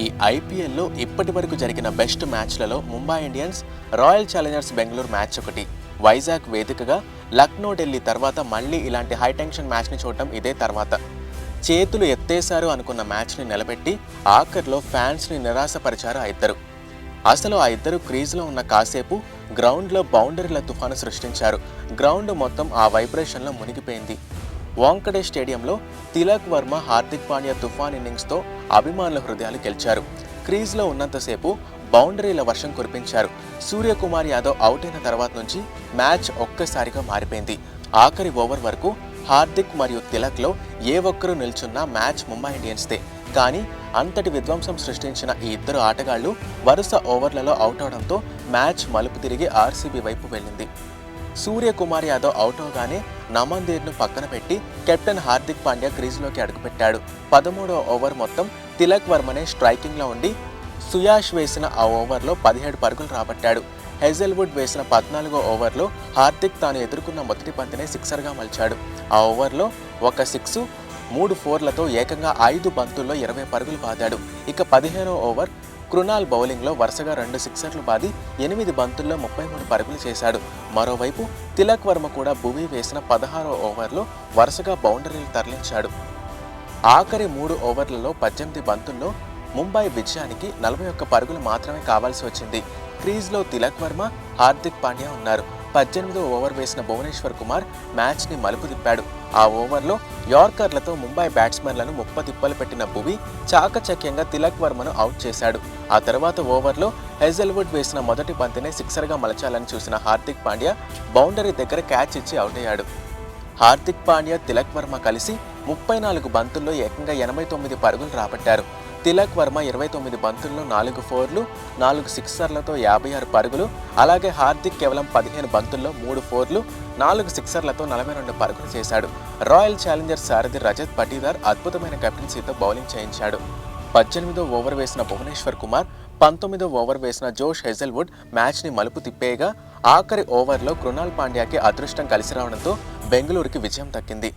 ఈ ఐపీఎల్లో ఇప్పటి వరకు జరిగిన best మ్యాచ్లలో Mumbai Indians Royal Challengers Bengaluru match ఒకటి. వైజాగ్ వేదికగా లక్నో ఢిల్లీ తర్వాత మళ్ళీ ఇలాంటి హైటెన్షన్ మ్యాచ్ని చూడటం ఇదే తర్వాత. చేతులు ఎత్తేశారు అనుకున్న మ్యాచ్ని నిలబెట్టి ఆఖర్లో ఫ్యాన్స్ని నిరాశపరిచారు ఆ ఇద్దరు. అసలు ఆ ఇద్దరు క్రీజ్లో ఉన్న కాసేపు గ్రౌండ్లో బౌండరీల తుఫాను సృష్టించారు. గ్రౌండ్ మొత్తం ఆ వైబ్రేషన్లో మునిగిపోయింది. వాంకడే స్టేడియంలో తిలక్ వర్మ హార్దిక్ పాండ్యా తుఫాన్ ఇన్నింగ్స్తో అభిమానుల హృదయాలు గెలిచారు క్రీజ్లో ఉన్నంతసేపు బౌండరీల వర్షం కురిపించారు. సూర్యకుమార్ యాదవ్ అవుట్ అయిన తర్వాత నుంచి మ్యాచ్ ఒక్కసారిగా మారిపోయింది. ఆఖరి ఓవర్ వరకు హార్దిక్ మరియు తిలక్లో ఏ ఒక్కరూ నిల్చున్నా మ్యాచ్ ముంబై ఇండియన్స్దే. కానీ అంతటి విధ్వంసం సృష్టించిన ఈ ఇద్దరు ఆటగాళ్ళు వరుస ఓవర్లలో అవుట్ అవడంతో మ్యాచ్ మలుపు తిరిగి ఆర్సీబీ వైపు వెళ్ళింది. సూర్యకుమార్ యాదవ్ అవుట్ అవగానే నమందీర్ను పక్కన పెట్టి కెప్టెన్ హార్దిక్ పాండ్యా క్రీజులోకి అడుగుపెట్టాడు. పదమూడవ ఓవర్ మొత్తం తిలక్ వర్మనే స్ట్రైకింగ్లో ఉండి సుయాష్ వేసిన ఆ ఓవర్లో పదిహేడు పరుగులు రాబట్టాడు. హెజల్వుడ్ వేసిన పద్నాలుగో ఓవర్లో హార్దిక్ తాను ఎదుర్కొన్న మొదటి పంతినే సిక్సర్గా మలిచాడు. ఆ ఓవర్లో ఒక సిక్స్ మూడు ఫోర్లతో ఏకంగా ఐదు బంతుల్లో ఇరవై పరుగులు బాదాడు ఇక పదిహేనో ఓవర్ కృణాల్ బౌలింగ్లో వరుసగా రెండు సిక్సర్లు బాది ఎనిమిది బంతుల్లో ముప్పై మూడు పరుగులు చేశాడు. మరోవైపు తిలక్ వర్మ కూడా భూమి వేసిన పదహారో ఓవర్లో వరుసగా బౌండరీలు తరలించాడు. ఆఖరి మూడు ఓవర్లలో పద్దెనిమిది బంతుల్లో ముంబై విజయానికి నలభై ఒక్క పరుగులు మాత్రమే కావాల్సి వచ్చింది. క్రీజ్లో తిలక్ వర్మ హార్దిక్ పాండ్యా ఉన్నారు. పద్దెనిమిదో ఓవర్ వేసిన భువనేశ్వర్ కుమార్ మ్యాచ్ని మలుపు తిప్పాడు. ఆ ఓవర్లో యార్కర్లతో ముంబై బ్యాట్స్మెన్లను ముప్ప తిప్పలు పెట్టిన భువి చాకచక్యంగా తిలక్ వర్మను అవుట్ చేశాడు. ఆ తర్వాత ఓవర్లో హెజల్వుడ్ వేసిన మొదటి బంతినే సిక్సర్గా మలచాలని చూసిన హార్దిక్ పాండ్యా బౌండరీ దగ్గర క్యాచ్ ఇచ్చి అవుట్ అయ్యాడు. హార్దిక్ పాండ్యా తిలక్ వర్మ కలిసి ముప్పై నాలుగు బంతుల్లో ఏకంగా ఎనభై తొమ్మిది పరుగులు రాబట్టారు. తిలక్ వర్మ ఇరవై తొమ్మిది బంతుల్లో నాలుగు ఫోర్లు నాలుగు సిక్సర్లతో యాభై ఆరు పరుగులు అలాగే హార్దిక్ కేవలం పదిహేను బంతుల్లో మూడు ఫోర్లు నాలుగు సిక్సర్లతో నలభై రెండు పరుగులు చేశాడు. రాయల్ ఛాలెంజర్ సారథి రజత్ పటీదార్ అద్భుతమైన కెప్టెన్సీతో బౌలింగ్ చేయించాడు. పద్దెనిమిదో ఓవర్ వేసిన భువనేశ్వర్ కుమార్ పంతొమ్మిదో ఓవర్ వేసిన జోష్ హెజల్వుడ్ మ్యాచ్ని మలుపు తిప్పేయగా ఆఖరి ఓవర్లో కృణాల్ పాండ్యాకి అదృష్టం కలిసి రావడంతో బెంగళూరుకి విజయం దక్కింది.